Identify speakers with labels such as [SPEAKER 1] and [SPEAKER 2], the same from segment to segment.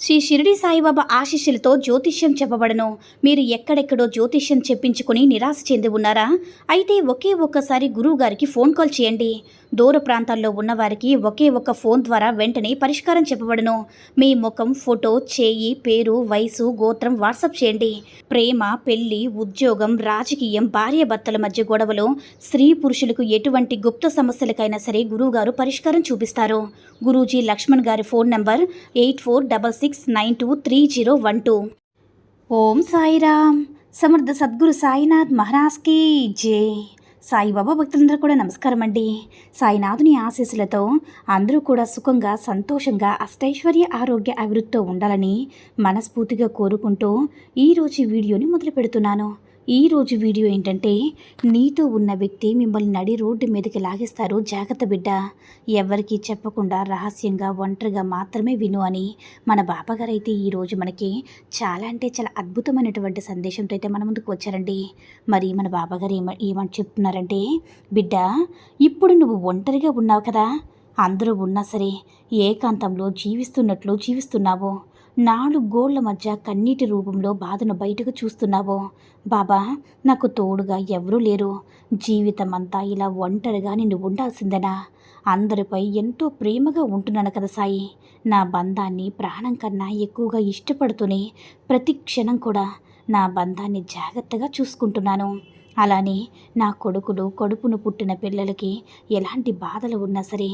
[SPEAKER 1] శ్రీ షిరిడి సాయిబాబా ఆశీస్సులతో జ్యోతిష్యం చెప్పబడను. మీరు ఎక్కడెక్కడో జ్యోతిష్యం చెప్పించుకుని నిరాశ చెంది ఉన్నారా? అయితే ఒకే ఒక్కసారి గురువు గారికి ఫోన్ కాల్ చేయండి. దూర ప్రాంతాల్లో ఉన్నవారికి ఒకే ఒక్క ఫోన్ ద్వారా వెంటనే పరిష్కారం చెప్పబడను. మీ ముఖం ఫోటో చేయి పేరు వయసు గోత్రం వాట్సాప్ చేయండి. ప్రేమ పెళ్ళి ఉద్యోగం రాజకీయం భార్యాభర్తల మధ్య గొడవలు స్త్రీ పురుషులకు ఎటువంటి గుప్త సమస్యలకైనా సరే గురువుగారు పరిష్కారం చూపిస్తారు. గురూజీ లక్ష్మణ్ గారి phone number eight four double six six nine two three zero one two Om Sairam. Samarth Sadguru Sainath మహారాజ్కి జై. సాయిబాబా భక్తులందరూ కూడా నమస్కారం అండి. సాయినాథుని ఆశీస్సులతో అందరూ కూడా సుఖంగా సంతోషంగా అష్టైశ్వర్య ఆరోగ్య అభివృద్ధితో ఉండాలని మనస్ఫూర్తిగా కోరుకుంటూ ఈరోజు వీడియోని మొదలు పెడుతున్నాను ఈరోజు వీడియో ఏంటంటే నీతో ఉన్న వ్యక్తి మిమ్మల్ని నడి రోడ్డు మీదకి లాగేస్తారు. జాగ్రత్త బిడ్డ. ఎవరికీ చెప్పకుండా రహస్యంగా ఒంటరిగా మాత్రమే విను అని మన బాబాగారు అయితే ఈరోజు మనకి చాలా అంటే చాలా అద్భుతమైనటువంటి సందేశంతో అయితే మన ముందుకు వచ్చారండి. మరి మన బాబాగారు ఏమ ఏమని చెప్తున్నారంటే బిడ్డ ఇప్పుడు నువ్వు ఒంటరిగా ఉన్నావు కదా. అందరూ ఉన్నా సరే ఏకాంతంలో జీవిస్తున్నట్లు జీవిస్తున్నావు. నాలుగు గోళ్ళ మధ్య కన్నీటి రూపంలో బాధను బయటకు చూస్తున్నావో. బాబా నాకు తోడుగా ఎవరూ లేరు. జీవితం అంతా ఇలా ఒంటరిగా నిన్ను ఉండాల్సిందేనా? అందరిపై ఎంతో ప్రేమగా ఉంటున్నాను కదా సాయి. నా బంధాన్ని ప్రాణం కన్నా ఎక్కువగా ఇష్టపడుతూనే ప్రతి క్షణం కూడా నా బంధాన్ని జాగ్రత్తగా చూసుకుంటున్నాను. అలానే నా కొడుకులు కడుపును పుట్టిన పిల్లలకి ఎలాంటి బాధలు ఉన్నా సరే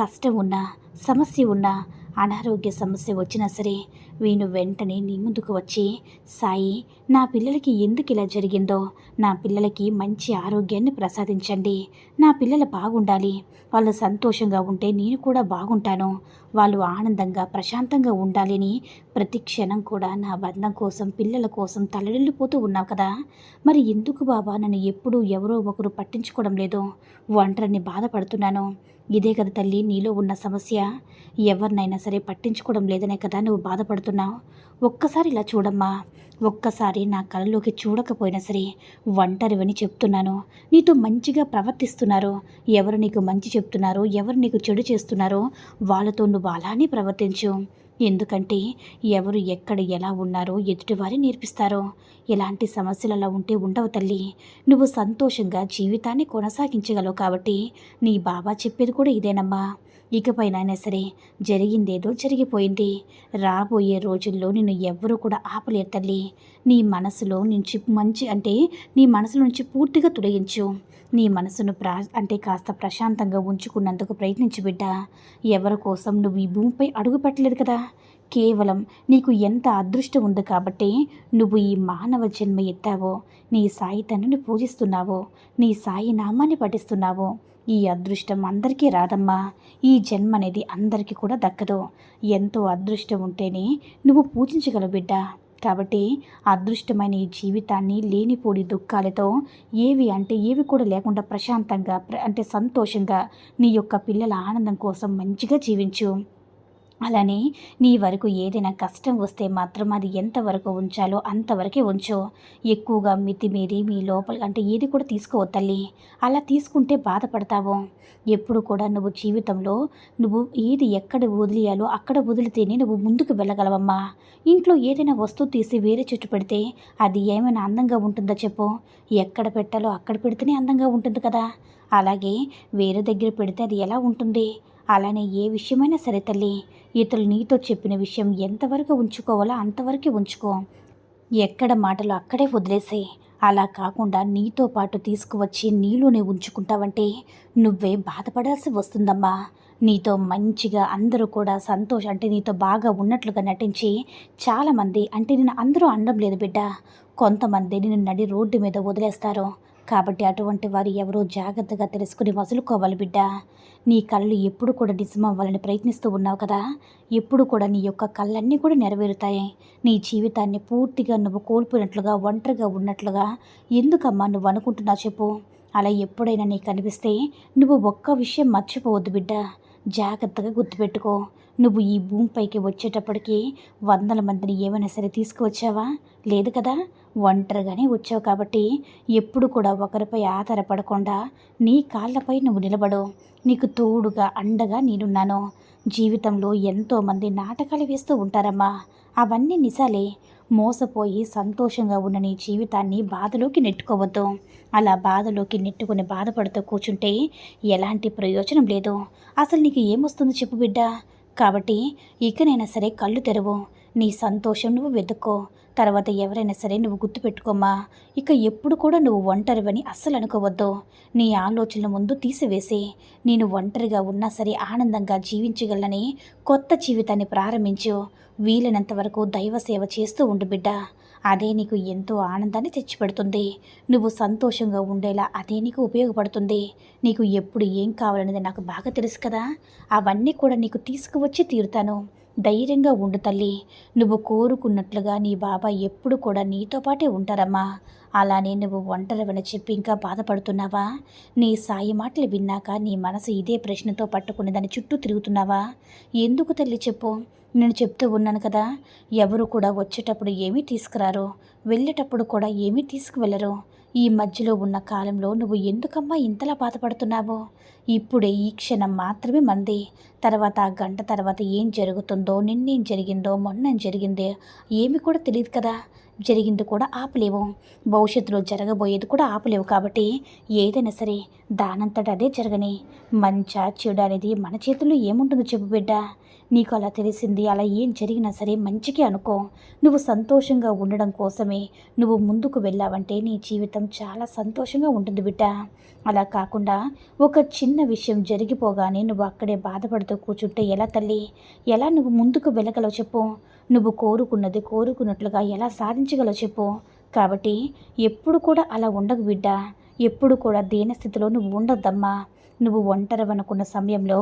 [SPEAKER 1] కష్టం ఉన్నా సమస్య ఉన్నా అనారోగ్య సమస్య వచ్చినా సరే వీణు వెంటనే నీ ముందుకు వచ్చి సాయి నా పిల్లలకి ఎందుకు ఇలా జరిగిందో? నా పిల్లలకి మంచి ఆరోగ్యాన్ని ప్రసాదించండి. నా పిల్లలు బాగుండాలి. వాళ్ళు సంతోషంగా ఉంటే నేను కూడా బాగుంటాను. వాళ్ళు ఆనందంగా ప్రశాంతంగా ఉండాలని ప్రతి క్షణం కూడా నా బంధం కోసం పిల్లల కోసం తలడిల్లిపోతూ ఉన్నావు కదా. మరి ఎందుకు బాబా నన్ను ఎప్పుడూ ఎవరో ఒకరు పట్టించుకోవడం లేదు? ఒంటరిని బాధపడుతున్నాను. ఇదే కదా తల్లి నీలో ఉన్న సమస్య. ఎవరినైనా సరే పట్టించుకోవడం లేదనే కదా నువ్వు బాధపడుతున్నావు. ఒక్కసారి ఇలా చూడమ్మా. ఒక్కసారి నా కళ్ళలోకి చూడకపోయినా సరే ఒంటరివని చెప్తున్నాను. నీతో మంచిగా ప్రవర్తిస్తున్నారు. ఎవరు నీకు మంచి చెప్తున్నారో ఎవరు నీకు చెడు చేస్తున్నారో వాళ్ళతో నువ్వు అలానే ప్రవర్తించు. ఎందుకంటే ఎవరు ఎక్కడ ఎలా ఉన్నారో ఎదుటివారి నేర్పిస్తారో. ఎలాంటి సమస్యలలో ఉంటే ఉండవు తల్లి. నువ్వు సంతోషంగా జీవితాన్ని కొనసాగించగలవు కాబట్టి నీ బాబా చెప్పేది కూడా ఇదేనమ్మా. ఇకపైనైనా సరే జరిగిందేదో జరిగిపోయింది. రాబోయే రోజుల్లో నిన్ను ఎవ్వరూ కూడా ఆపలేరు తల్లి. నీ మనసులో నుంచి మంచి అంటే నీ మనసు నుంచి పూర్తిగా తొలగించు. నీ మనసును ప్రా అంటే కాస్త ప్రశాంతంగా ఉంచుకున్నందుకు ప్రయత్నించు బిడ్డ. ఎవరి కోసం నువ్వు ఈ భూమిపై అడుగు పెట్టలేదు కదా. కేవలం నీకు ఎంత అదృష్టం ఉంది కాబట్టి నువ్వు ఈ మానవ జన్మ ఎత్తావో నీ సాయి తండ్రిని పూజిస్తున్నావో నీ సాయి నామాన్ని పఠిస్తున్నావో ఈ అదృష్టం అందరికీ రాదమ్మా. ఈ జన్మ అనేది అందరికీ కూడా దక్కదు. ఎంతో అదృష్టం ఉంటేనే నువ్వు పూజించగలవు బిడ్డ. కాబట్టి అదృష్టమైన ఈ జీవితాన్ని లేనిపోడి దుఃఖాలతో ఏవి అంటే ఏవి కూడా లేకుండా ప్రశాంతంగా అంటే సంతోషంగా నీ యొక్క పిల్లల ఆనందం కోసం మంచిగా జీవించు. అలానే నీ వరకు ఏదైనా కష్టం వస్తే మాత్రం అది ఎంతవరకు ఉంచాలో అంతవరకే ఉంచు. ఎక్కువగా మితిమీరి మీ లోపల అంటే ఏది కూడా తీసుకోవద్దు తల్లి. అలా తీసుకుంటే బాధపడతావు. ఎప్పుడు కూడా నువ్వు జీవితంలో నువ్వు ఏది ఎక్కడ వదిలేయాలో అక్కడ వదిలితేనే నువ్వు ముందుకు వెళ్ళగలవమ్మా. ఇంట్లో ఏదైనా వస్తువు తీసి వేరే చెట్టు పెడితే అది ఏమైనా అందంగా ఉంటుందో చెప్పు. ఎక్కడ పెట్టాలో అక్కడ పెడితేనే అందంగా ఉంటుంది కదా. అలాగే వేరే దగ్గర పెడితే అది ఎలా ఉంటుంది? అలానే ఏ విషయమైనా సరే తల్లి ఇతరులు నీతో చెప్పిన విషయం ఎంతవరకు ఉంచుకోవాలో అంతవరకే ఉంచుకో. ఎక్కడ మాటలు అక్కడే వదిలేసే అలా కాకుండా నీతో పాటు తీసుకువచ్చి నీలోనే ఉంచుకుంటావంటే నువ్వే బాధపడాల్సి వస్తుందమ్మా. నీతో మంచిగా అందరూ కూడా సంతోషం అంటే నీతో బాగా ఉన్నట్లుగా నటించి చాలామంది అంటే నేను అందరూ అనడం లేదు బిడ్డ. కొంతమంది నిన్ను నడి రోడ్డు మీద వదిలేస్తారు. కాబట్టి అటువంటి వారు ఎవరో జాగ్రత్తగా తెలుసుకుని వదులుకోవాలి బిడ్డ. నీ కళ్ళు ఎప్పుడు కూడా నిజమవ్వాలని ప్రయత్నిస్తూ ఉన్నావు కదా. ఎప్పుడు కూడా నీ యొక్క కళ్ళన్నీ కూడా నెరవేరుతాయి. నీ జీవితాన్ని పూర్తిగా నువ్వు కోల్పోయినట్లుగా ఒంటరిగా ఉన్నట్లుగా ఎందుకమ్మా నువ్వు అనుకుంటున్నావు చెప్పు. అలా ఎప్పుడైనా నీకు అనిపిస్తే నువ్వు ఒక్క విషయం మర్చిపోవద్దు బిడ్డ. జాగ్రత్తగా గుర్తుపెట్టుకో. నువ్వు ఈ భూమిపైకి వచ్చేటప్పటికి వందల మందిని ఏమైనా సరే తీసుకువచ్చావా? లేదు కదా. ఒంటరిగానే వచ్చావు కాబట్టి ఎప్పుడు కూడా ఒకరిపై ఆధారపడకుండా నీ కాళ్ళపై నువ్వు నిలబడు. నీకు తోడుగా అండగా నేనున్నాను. జీవితంలో ఎంతోమంది నాటకాలు వేస్తూ ఉంటారమ్మా. అవన్నీ నిజాలే. మోసపోయి సంతోషంగా ఉన్న నీ జీవితాన్ని బాధలోకి నెట్టుకోవద్దు. అలా బాధలోకి నెట్టుకుని బాధపడుతూ కూర్చుంటే ఎలాంటి ప్రయోజనం లేదు. అసలు నీకు ఏమొస్తుందో చెప్పు బిడ్డ. కాబట్టి ఇకనైనా సరే కళ్ళు తెరవు. నీ సంతోషం నువ్వు వెతుక్కో. తర్వాత ఎవరైనా సరే నువ్వు గుర్తుపెట్టుకోమ్మా. ఇక ఎప్పుడు కూడా నువ్వు ఒంటరివని అస్సలు అనుకోవద్దు. నీ ఆలోచనల ముందు తీసివేసి. నేను ఒంటరిగా ఉన్నా సరే ఆనందంగా జీవించగలనని కొత్త జీవితాన్ని ప్రారంభించు. వీలైనంత వరకు దైవ సేవ చేస్తూ ఉండు బిడ్డ. అదే నీకు ఎంతో ఆనందాన్ని తెచ్చిపెడుతుంది. నువ్వు సంతోషంగా ఉండేలా అదే నీకు ఉపయోగపడుతుంది. నీకు ఎప్పుడు ఏం కావాలనేది నాకు బాగా తెలుసు కదా. అవన్నీ కూడా నీకు తీసుకువచ్చి తీరుతాను. ధైర్యంగా ఉండు తల్లి. నువ్వు కోరుకున్నట్లుగా నీ బాబా ఎప్పుడు కూడా నీతో పాటే ఉంటారమ్మా. అలానే నువ్వు ఒంటరివని చెప్పి ఇంకా బాధపడుతున్నావా? నీ సాయి మాటలు విన్నాక నీ మనసు ఇదే ప్రశ్నతో పట్టుకుని దాని చుట్టూ తిరుగుతున్నావా? ఎందుకు తల్లి చెప్పు? నేను చెప్తూ ఉన్నాను కదా. ఎవరు కూడా వచ్చేటప్పుడు ఏమీ తీసుకురారు. వెళ్ళేటప్పుడు కూడా ఏమీ తీసుకువెళ్ళరు. ఈ మధ్యలో ఉన్న కాలంలో నువ్వు ఎందుకమ్మా ఇంతలా బాధపడుతున్నావు? ఇప్పుడే ఈ క్షణం మాత్రమే మంది. తర్వాత ఆ గంట తర్వాత ఏం జరుగుతుందో నిన్నేం జరిగిందో మొన్నేం జరిగిందో ఏమి కూడా తెలియదు కదా. జరిగింది కూడా ఆపలేవు. భవిష్యత్తులో జరగబోయేది కూడా ఆపలేవు కాబట్టి ఏదైనా సరే దానంతట అదే జరగని. మంచా చెడు అనేది మన చేతుల్లో ఏముంటుందో చెప్పు బిడ్డ. నీకు అలా తెలిసింది అలా ఏం జరిగినా సరే మంచికి అనుకో. నువ్వు సంతోషంగా ఉండడం కోసమే నువ్వు ముందుకు వెళ్ళావంటే నీ జీవితం చాలా సంతోషంగా ఉంటుంది బిడ్డ. అలా కాకుండా ఒక చిన్న విషయం జరిగిపోగానే నువ్వు అక్కడే బాధపడుతూ కూర్చుంటే ఎలా తల్లి? ఎలా నువ్వు ముందుకు వెళ్ళగలవు చెప్పు. నువ్వు కోరుకున్నది కోరుకున్నట్లుగా ఎలా సాధించగలవు చెప్పు. కాబట్టి ఎప్పుడు కూడా అలా ఉండకు బిడ్డ. ఎప్పుడు కూడా దీనస్థితిలో నువ్వు ఉండొద్దమ్మా. నువ్వు ఒంటరివనుకున్న సమయంలో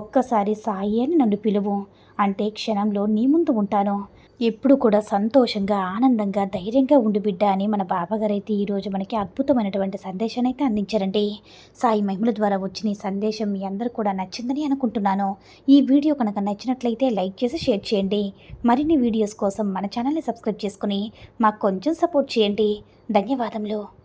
[SPEAKER 1] ఒక్కసారి సాయి అని నన్ను పిలువు. అంటే క్షణంలో నీ ముందు ఉంటాను. ఎప్పుడు కూడా సంతోషంగా ఆనందంగా ధైర్యంగా ఉండు బిడ్డ అని మన బాబాగారైతే ఈరోజు మనకి అద్భుతమైనటువంటి సందేశాన్ని అయితే అందించారండి. సాయి మహిమల ద్వారా వచ్చిన ఈ సందేశం మీ అందరూ కూడా నచ్చిందని అనుకుంటున్నాను. ఈ వీడియో కనుక నచ్చినట్లయితే లైక్ చేసి షేర్ చేయండి. మరిన్ని వీడియోస్ కోసం మన ఛానల్ని సబ్స్క్రైబ్ చేసుకుని మాకు కొంచెం సపోర్ట్ చేయండి. ధన్యవాదములు.